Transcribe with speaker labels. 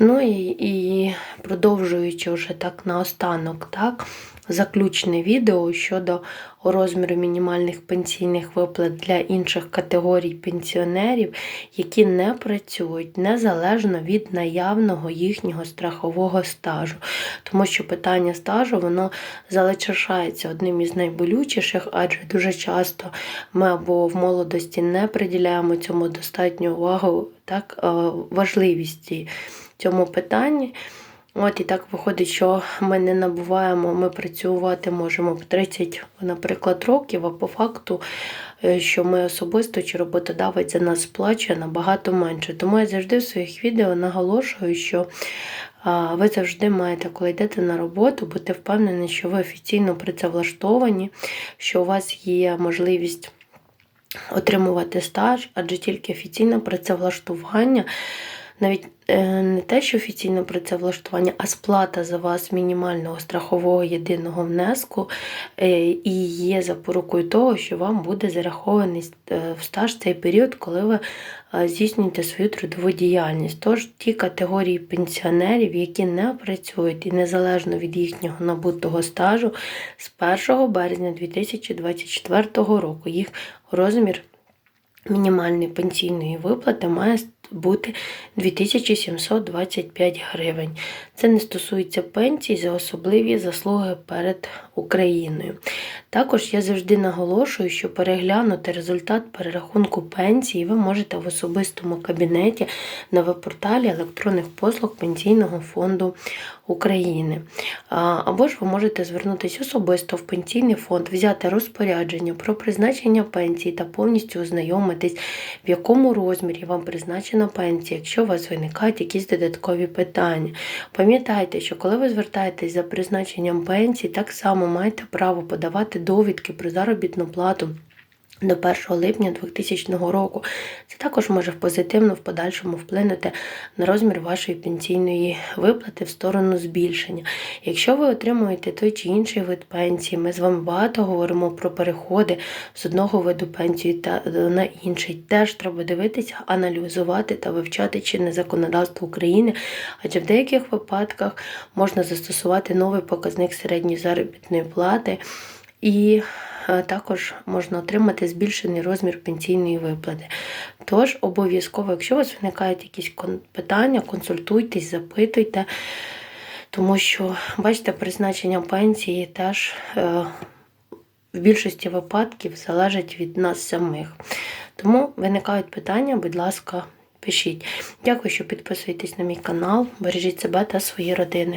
Speaker 1: Ну і, і продовжуючи вже так наостанок, так, заключне відео щодо розміру мінімальних пенсійних виплат для інших категорій пенсіонерів, які не працюють незалежно від наявного їхнього страхового стажу. Тому що питання стажу воно залишається одним із найболючіших, адже дуже часто ми або в молодості не приділяємо цьому достатньо увагу, так, е, важливісті цьому питанні. От і так виходить, що ми не набуваємо, ми працювати можемо в 30, наприклад, років, а по факту, е, що ми особисто чи роботодавець за нас сплачує набагато менше. Тому я завжди в своїх відео наголошую, що ви завжди маєте, коли йдете на роботу, бути впевнені, що ви офіційно працевлаштовані, що у вас є можливість отримувати стаж, адже тільки офіційне працевлаштування, навіть е, не те, що офіційне працевлаштування, а сплата за вас мінімального страхового єдиного внеску е, і є запорукою того, що вам буде зарахований е, в стаж цей період, коли ви здійснюєте свою трудову діяльність. Тож ті категорії пенсіонерів, які не працюють і незалежно від їхнього набутого стажу, з 1 березня 2024 року їх розмір мінімальної пенсійної виплати має бути 2725 гривень. Це не стосується пенсій за особливі заслуги перед Україною. Також я завжди наголошую, що переглянути результат перерахунку пенсії ви можете в особистому кабінеті на веб-порталі електронних послуг Пенсійного фонду України. Або ж ви можете звернутися особисто в пенсійний фонд, взяти розпорядження про призначення пенсії та повністю ознайомитись, в якому розмірі вам призначена пенсії, якщо у вас виникають якісь додаткові питання. Пам'ятайте, що коли ви звертаєтесь за призначенням пенсії, так само маєте право подавати довідки про заробітну плату. До 1 липня 2000 року це також може позитивно в подальшому вплинути на розмір вашої пенсійної виплати в сторону збільшення. Якщо ви отримуєте той чи інший вид пенсії, ми з вами багато говоримо про переходи з одного виду пенсії та на інший. Теж треба дивитися, аналізувати та вивчати чинне законодавство України, адже в деяких випадках можна застосувати новий показник середньої заробітної плати і е, також можна отримати збільшений розмір пенсійної виплати. Тож обов'язково, якщо у вас виникають якісь питання, консультуйтесь, запитуйте, тому що, бачите, призначення пенсії теж е, в більшості випадків залежить від нас самих. Тому виникають питання, будь ласка, пишіть. Дякую, що підписуєтесь на мій канал. Бережіть себе та свої родини.